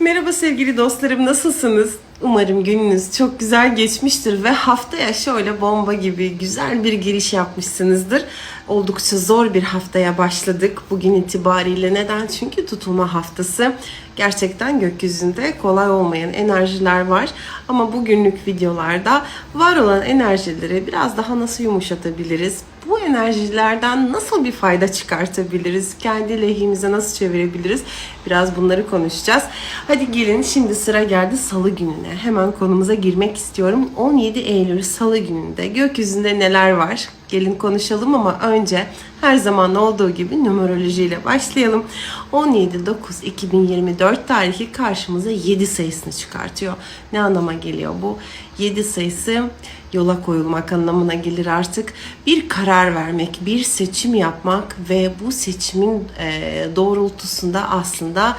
Merhaba sevgili dostlarım nasılsınız? Umarım gününüz çok güzel geçmiştir ve haftaya şöyle bomba gibi güzel bir giriş yapmışsınızdır. Oldukça zor bir haftaya başladık bugün itibariyle. Neden? Çünkü tutulma haftası. Gerçekten gökyüzünde kolay olmayan enerjiler var. Ama bugünlük videolarda var olan enerjileri biraz daha nasıl yumuşatabiliriz? Bu enerjilerden nasıl bir fayda çıkartabiliriz? Kendi lehimize nasıl çevirebiliriz? Biraz bunları konuşacağız. Hadi gelin şimdi sıra geldi salı gününe. Hemen konumuza girmek istiyorum. 17 Eylül salı gününde gökyüzünde neler var? Gelin konuşalım ama önce her zaman olduğu gibi numerolojiyle başlayalım. 17-9-2024 tarihi karşımıza 7 sayısını çıkartıyor. Ne anlama geliyor bu? 7 sayısı yola koyulmak anlamına gelir artık. Bir karar vermek, bir seçim yapmak ve bu seçimin e, doğrultusunda aslında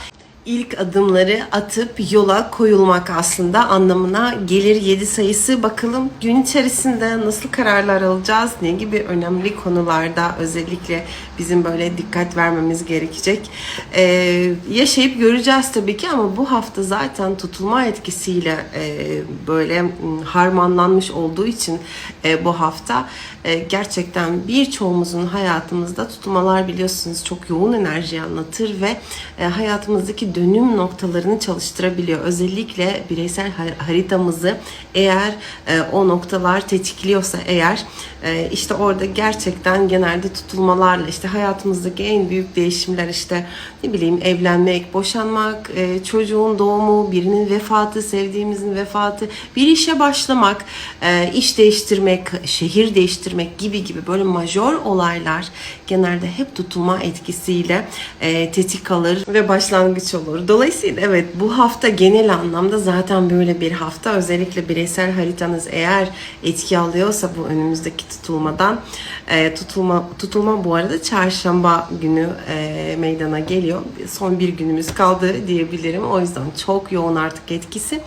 ilk adımları atıp yola koyulmak aslında anlamına gelir 7 sayısı. Bakalım gün içerisinde nasıl kararlar alacağız? Ne gibi önemli konularda özellikle bizim böyle dikkat vermemiz gerekecek? Ee, yaşayıp göreceğiz tabii ki ama bu hafta zaten tutulma etkisiyle e, böyle harmanlanmış olduğu için e, bu hafta e, gerçekten birçoğumuzun hayatımızda tutulmalar biliyorsunuz çok yoğun enerji anlatır ve e, hayatımızdaki dönüm noktalarını çalıştırabiliyor. Özellikle bireysel har- haritamızı eğer e, o noktalar tetikliyorsa eğer e, işte orada gerçekten genelde tutulmalarla işte hayatımızdaki en büyük değişimler işte ne bileyim evlenmek, boşanmak, e, çocuğun doğumu, birinin vefatı, sevdiğimizin vefatı, bir işe başlamak, e, iş değiştirmek, şehir değiştirmek gibi gibi böyle majör olaylar genelde hep tutulma etkisiyle e, tetik alır ve başlangıç olur. Dolayısıyla evet bu hafta genel anlamda zaten böyle bir hafta özellikle bireysel haritanız eğer etki alıyorsa bu önümüzdeki tutulmadan e, tutulma tutulma bu arada çarşamba günü e, meydana geliyor. Son bir günümüz kaldı diyebilirim. O yüzden çok yoğun artık etkisi.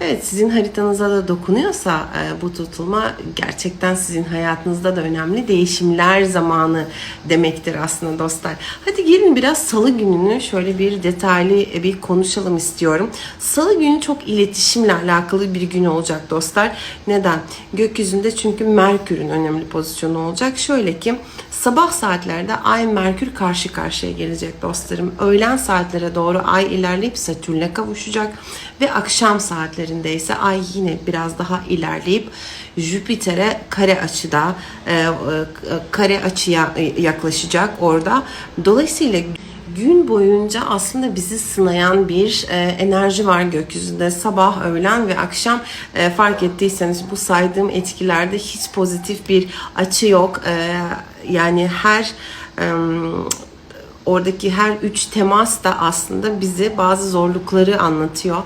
Evet sizin haritanıza da dokunuyorsa e, bu tutulma gerçekten sizin hayatınızda da önemli değişimler zamanı demektir aslında dostlar. Hadi gelin biraz salı gününü şöyle bir detaylı e, bir konuşalım istiyorum. Salı günü çok iletişimle alakalı bir gün olacak dostlar. Neden? Gökyüzünde çünkü Merkür'ün önemli pozisyonu olacak. Şöyle ki sabah saatlerde Ay Merkür karşı karşıya gelecek dostlarım. Öğlen saatlere doğru Ay ilerleyip Satürn'le kavuşacak ve akşam saatlerinde ise Ay yine biraz daha ilerleyip Jüpiter'e kare açıda e, e, kare açıya yaklaşacak orada. Dolayısıyla gün boyunca aslında bizi sınayan bir e, enerji var gökyüzünde. Sabah, öğlen ve akşam e, fark ettiyseniz bu saydığım etkilerde hiç pozitif bir açı yok. E, yani her e, oradaki her üç temas da aslında bize bazı zorlukları anlatıyor.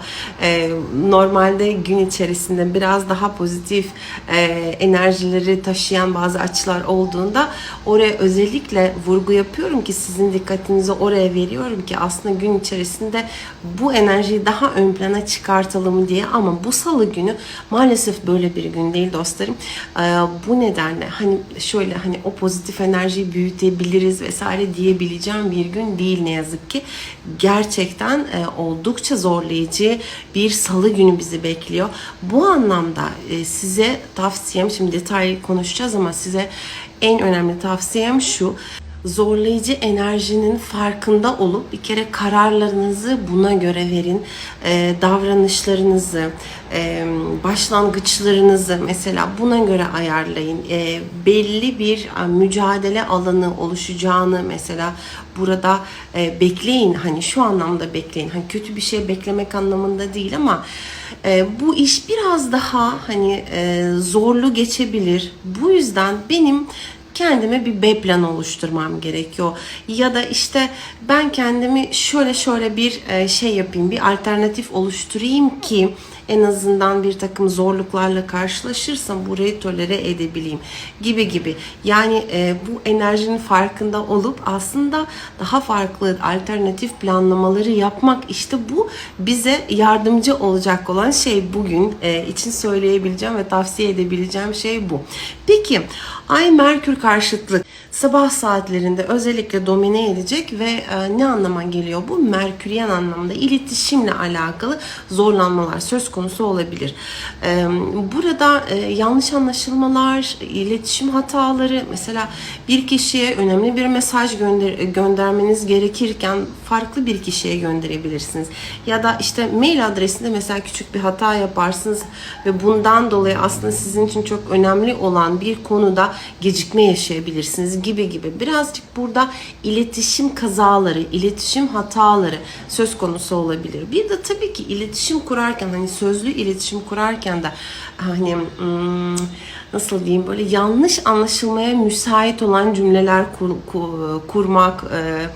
Ee, normalde gün içerisinde biraz daha pozitif e, enerjileri taşıyan bazı açılar olduğunda oraya özellikle vurgu yapıyorum ki sizin dikkatinizi oraya veriyorum ki aslında gün içerisinde bu enerjiyi daha ön plana çıkartalım diye ama bu salı günü maalesef böyle bir gün değil dostlarım. Ee, bu nedenle hani şöyle hani o pozitif enerjiyi büyütebiliriz vesaire diyebileceğim bir gün değil ne yazık ki. Gerçekten e, oldukça zorlayıcı bir salı günü bizi bekliyor. Bu anlamda e, size tavsiyem şimdi detaylı konuşacağız ama size en önemli tavsiyem şu zorlayıcı enerjinin farkında olup bir kere kararlarınızı buna göre verin. Ee, davranışlarınızı, e, başlangıçlarınızı mesela buna göre ayarlayın. Ee, belli bir e, mücadele alanı oluşacağını mesela burada e, bekleyin. Hani şu anlamda bekleyin. Hani kötü bir şey beklemek anlamında değil ama e, bu iş biraz daha hani e, zorlu geçebilir. Bu yüzden benim kendime bir B plan oluşturmam gerekiyor. Ya da işte ben kendimi şöyle şöyle bir e, şey yapayım, bir alternatif oluşturayım ki en azından bir takım zorluklarla karşılaşırsam burayı tolere edebileyim gibi gibi. Yani e, bu enerjinin farkında olup aslında daha farklı alternatif planlamaları yapmak işte bu bize yardımcı olacak olan şey bugün e, için söyleyebileceğim ve tavsiye edebileceğim şey bu. Peki Ay Merkür karşıtlık sabah saatlerinde özellikle domine edecek ve e, ne anlama geliyor bu? Merküryen anlamda iletişimle alakalı zorlanmalar söz konusu olabilir. E, burada e, yanlış anlaşılmalar, iletişim hataları mesela bir kişiye önemli bir mesaj gönder göndermeniz gerekirken farklı bir kişiye gönderebilirsiniz. Ya da işte mail adresinde mesela küçük bir hata yaparsınız ve bundan dolayı aslında sizin için çok önemli olan bir konuda gecikme yaşayabilirsiniz gibi gibi. Birazcık burada iletişim kazaları, iletişim hataları söz konusu olabilir. Bir de tabii ki iletişim kurarken hani sözlü iletişim kurarken de hani hmm, nasıl diyeyim böyle yanlış anlaşılmaya müsait olan cümleler kur, ku- kurmak e,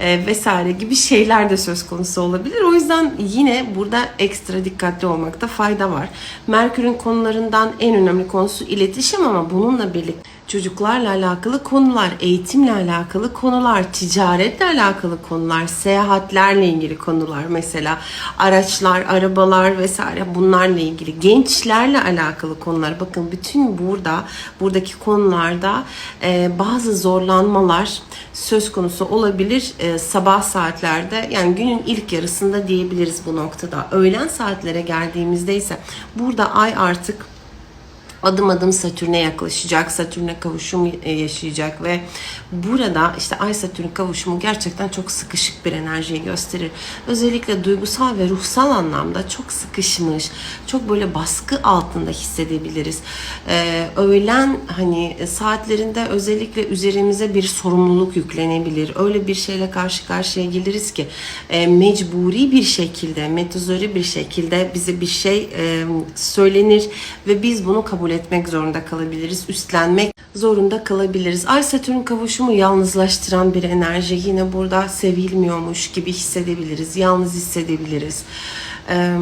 e, vesaire gibi şeyler de söz konusu olabilir. O yüzden yine burada ekstra dikkatli olmakta fayda var. Merkür'ün konularından en önemli konusu iletişim ama bununla birlikte çocuklarla alakalı konular, eğitimle alakalı konular, ticaretle alakalı konular, seyahatlerle ilgili konular mesela araçlar, arabalar vesaire bunlarla ilgili gençlerle alakalı konular. Bakın bütün burada buradaki konularda e, bazı zorlanmalar söz konusu olabilir e, sabah saatlerde yani günün ilk yarısında diyebiliriz bu noktada. Öğlen saatlere geldiğimizde ise burada ay artık adım adım Satürn'e yaklaşacak, Satürn'e kavuşum e, yaşayacak ve burada işte Ay Satürn kavuşumu gerçekten çok sıkışık bir enerjiyi gösterir. Özellikle duygusal ve ruhsal anlamda çok sıkışmış, çok böyle baskı altında hissedebiliriz. Ee, öğlen hani saatlerinde özellikle üzerimize bir sorumluluk yüklenebilir. Öyle bir şeyle karşı karşıya geliriz ki e, mecburi bir şekilde, metozori bir şekilde bize bir şey e, söylenir ve biz bunu kabul etmek zorunda kalabiliriz, üstlenmek zorunda kalabiliriz. Ay Satürn kavuşumu yalnızlaştıran bir enerji. Yine burada sevilmiyormuş gibi hissedebiliriz, yalnız hissedebiliriz. Ee,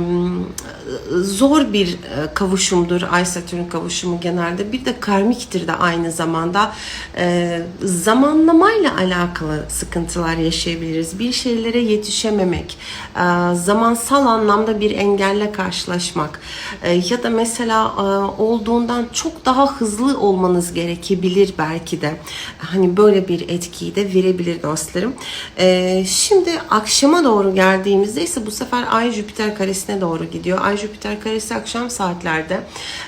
zor bir e, kavuşumdur Ay Satürn kavuşumu genelde. Bir de karmiktir de aynı zamanda. Ee, zamanlamayla alakalı sıkıntılar yaşayabiliriz. Bir şeylere yetişememek, e, zamansal anlamda bir engelle karşılaşmak e, ya da mesela e, olduğundan çok daha hızlı olmanız gerekebilir belki de. Hani böyle bir etkiyi de verebilir dostlarım. E, şimdi akşama doğru geldiğimizde ise bu sefer Ay Jüpiter karesine doğru gidiyor. Ay Jüpiter karesi akşam saatlerde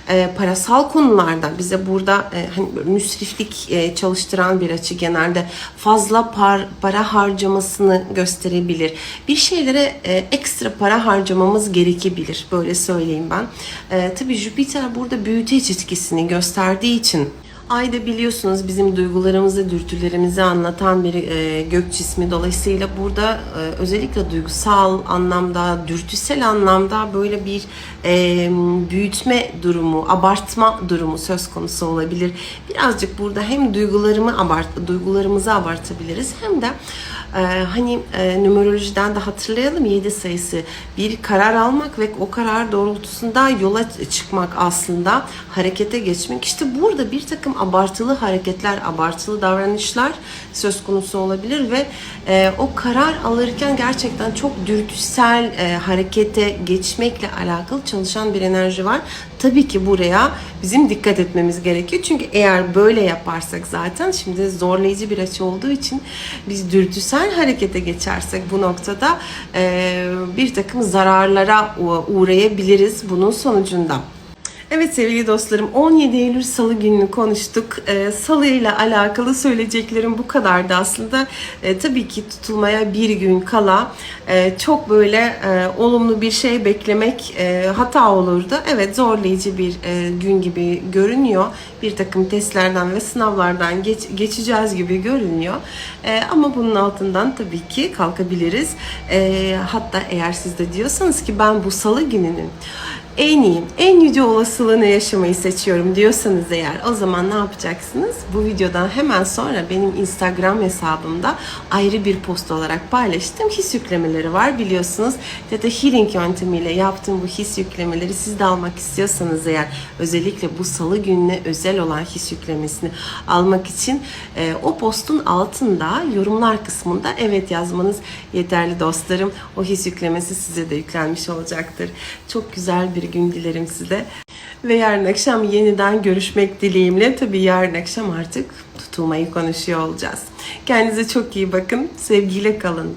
e, parasal konularda bize burada e, hani müsriflik e, çalıştıran bir açı genelde fazla par, para harcamasını gösterebilir. Bir şeylere e, ekstra para harcamamız gerekebilir. Böyle söyleyeyim ben. E, tabii Jüpiter burada büyüteç etkisini gösterdiği için Ay da biliyorsunuz bizim duygularımızı, dürtülerimizi anlatan bir e, gök cismi. Dolayısıyla burada e, özellikle duygusal anlamda, dürtüsel anlamda böyle bir e, büyütme durumu, abartma durumu söz konusu olabilir. Birazcık burada hem duygularımı abart, duygularımızı abartabiliriz hem de ee, hani e, numerolojiden de hatırlayalım 7 sayısı bir karar almak ve o karar doğrultusunda yola çıkmak aslında harekete geçmek. İşte burada bir takım abartılı hareketler, abartılı davranışlar söz konusu olabilir ve e, o karar alırken gerçekten çok dürtüsel e, harekete geçmekle alakalı çalışan bir enerji var. Tabii ki buraya bizim dikkat etmemiz gerekiyor. Çünkü eğer böyle yaparsak zaten şimdi zorlayıcı bir açı olduğu için biz dürtüsel harekete geçersek bu noktada e, bir takım zararlara uğrayabiliriz bunun sonucunda. Evet sevgili dostlarım 17 Eylül Salı gününü konuştuk. Ee, Salı ile alakalı söyleyeceklerim bu kadardı aslında. Ee, tabii ki tutulmaya bir gün kala e, çok böyle e, olumlu bir şey beklemek e, hata olurdu. Evet zorlayıcı bir e, gün gibi görünüyor. Bir takım testlerden ve sınavlardan geç, geçeceğiz gibi görünüyor. E, ama bunun altından tabii ki kalkabiliriz. E, hatta eğer siz de diyorsanız ki ben bu Salı gününün en iyi, en yüce olasılığını yaşamayı seçiyorum diyorsanız eğer o zaman ne yapacaksınız? Bu videodan hemen sonra benim Instagram hesabımda ayrı bir post olarak paylaştığım his yüklemeleri var biliyorsunuz. Da healing yöntemiyle yaptığım bu his yüklemeleri siz de almak istiyorsanız eğer özellikle bu salı gününe özel olan his yüklemesini almak için e, o postun altında yorumlar kısmında evet yazmanız yeterli dostlarım. O his yüklemesi size de yüklenmiş olacaktır. Çok güzel bir gün dilerim size. Ve yarın akşam yeniden görüşmek dileğimle. Tabii yarın akşam artık tutum kurtulmayı konuşuyor olacağız. Kendinize çok iyi bakın. Sevgiyle kalın.